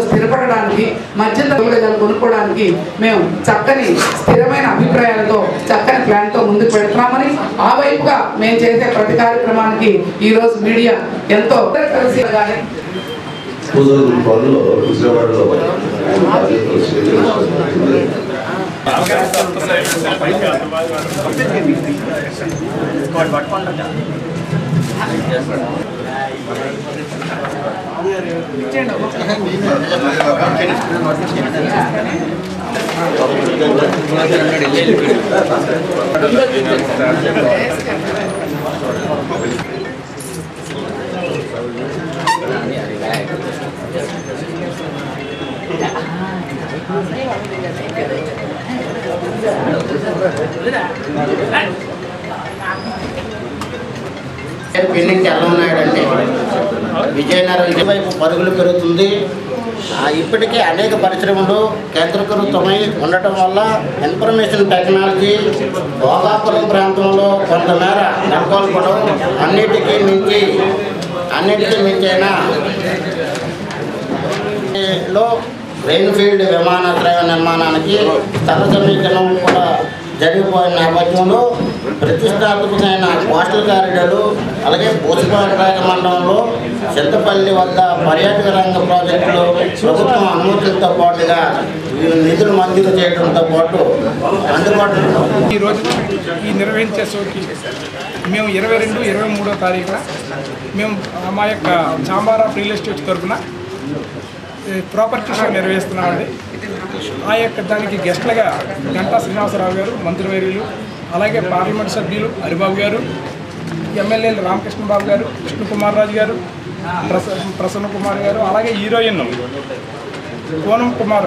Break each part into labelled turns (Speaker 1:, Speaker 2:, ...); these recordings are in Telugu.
Speaker 1: స్థిరపడడానికి మధ్యతరగతి కొనుక్కోవడానికి మేము చక్కని స్థిరమైన అభిప్రాయాలతో చక్కని ప్లాన్తో ముందుకు పెడుతున్నామని ఆ వైపుగా మేము చేసే ప్రతి కార్యక్రమానికి ఈరోజు మీడియా ఎంతో కలిసి కానీ
Speaker 2: పనులు విజయవాడలో బాధ్యతలు
Speaker 3: పెన్నింటి ఎలా ఉన్నాడంటే విజయనగరం వైపు పరుగులు పెరుగుతుంది. ఇప్పటికే అనేక పరిశ్రమలు కేంద్రీకృతమై ఉండటం వల్ల ఇన్ఫర్మేషన్ టెక్నాలజీ భోగాపురం ప్రాంతంలో కొంతమేర నెలకొల్పడం అన్నిటికీ మించి అన్నిటికీ మించైనా లో రెయిన్ఫీల్డ్ విమానాశ్రయ నిర్మాణానికి స్థల సమీకరణం కూడా జరిగిపోయిన నేపథ్యంలో ప్రతిష్టాత్మకమైన కోస్టల్ కారిడార్లు అలాగే భూసిపాక మండలంలో చింతపల్లి వద్ద పర్యాటక రంగ ప్రాజెక్టులు ప్రభుత్వం అనుమతులతో పాటుగా నిధులు మంజూరు చేయడంతో పాటు అందుబాటులో
Speaker 4: ఈ రోజు ఈ నిర్వహించే సోకి మేము ఇరవై రెండు ఇరవై మూడో తారీఖున మేము మా యొక్క చాంబారా రియల్ ఎస్టేట్ తరఫున ప్రాపర్టీ షో నిర్వహిస్తున్నామండి. ఆ యొక్క దానికి గెస్ట్లుగా గంటా శ్రీనివాసరావు గారు మంత్రివర్యులు అలాగే పార్లమెంట్ సభ్యులు హరిబాబు గారు ఎమ్మెల్యేలు రామకృష్ణ బాబు గారు విష్ణుకుమార్ రాజు గారు ప్రస ప్రసన్న కుమార్ గారు అలాగే హీరోయిన్ పూనం కుమార్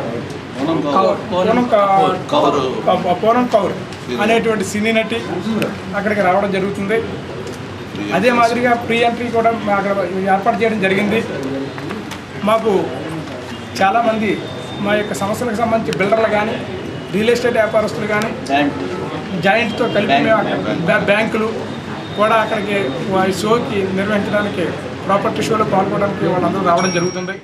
Speaker 4: కౌర్. పూనం కౌర్ అనేటువంటి సినీ నటి అక్కడికి రావడం జరుగుతుంది. అదే మాదిరిగా ప్రీ ఎంట్రీ కూడా అక్కడ ఏర్పాటు చేయడం జరిగింది. మాకు చాలామంది మా యొక్క సమస్యలకు సంబంధించి బిల్డర్లు కానీ రియల్ ఎస్టేట్ వ్యాపారస్తులు కానీ జాయింట్తో కలిపి బ్యాంకులు కూడా అక్కడికి ఈ షోకి నిర్వహించడానికి ప్రాపర్టీ షోలో పాల్గొనడానికి వాళ్ళందరూ రావడం జరుగుతుంది.